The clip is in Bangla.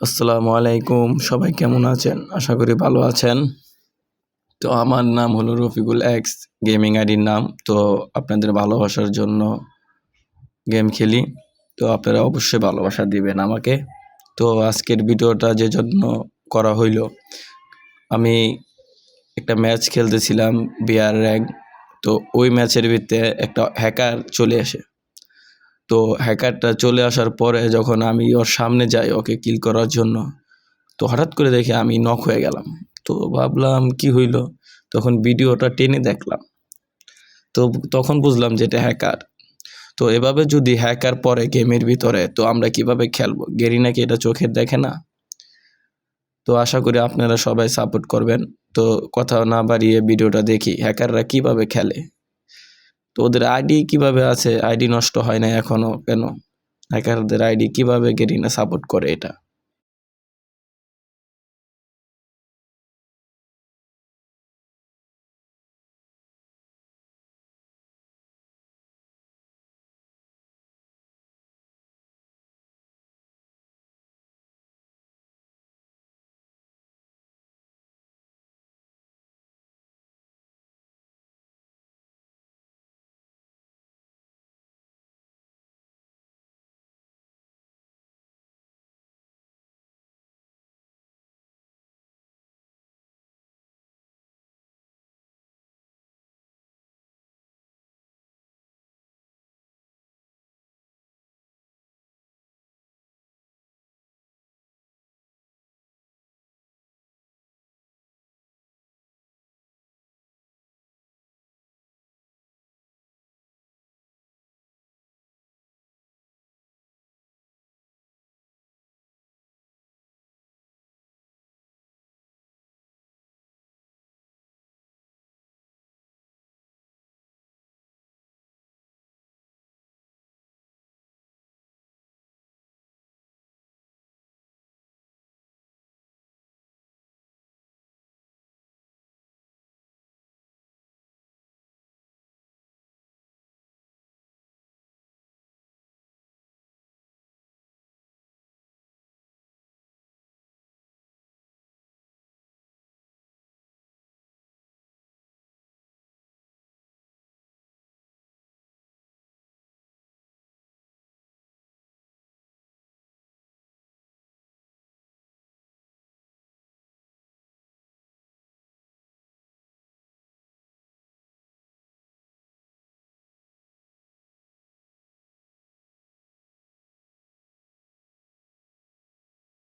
আসসালামু আলাইকুম, সবাই কেমন আছেন? আশা করি ভালো আছেন। তো আমার নাম হলো রফিকুল এক্স গেমিং আইডির নাম। তো আপনাদের ভালোবাসার জন্য গেম খেলি। তো আপনারা অবশ্যই ভালোবাসা দিবেন আমাকে। তো আজকের ভিডিওটা যে জন্য করা হইল, আমি একটা ম্যাচ খেলতেছিলাম বিআর র্যাঙ্ক। তো ওই ম্যাচের ভিতরে একটা হ্যাকার চলে আসে। তো হ্যাকারটা চলে আসার পরে যখন আমি ওর সামনে যাই ওকে কিল করার জন্য, তো হঠাৎ করে দেখে আমি নক হয়ে গেলাম। তো ভাবলাম কি হইল? তখন ভিডিওটা টেনে দেখলাম। তো তখন বুঝলাম যে এটা হ্যাকার। তো এভাবে যদি হ্যাকার পরে গেমের ভিতরে, তো আমরা কীভাবে খেলব? গেরি নাকি এটা চোখের দেখে না? তো আশা করি আপনারা সবাই সাপোর্ট করবেন। তো কথা না বাড়িয়ে ভিডিওটা দেখি, হ্যাকাররা কীভাবে খেলে? ওদের আইডি কীভাবে আছে? আইডি নষ্ট হয় না এখনও কেন? হ্যাকারদের আইডি কীভাবে গেরিনা সাপোর্ট করে এটা?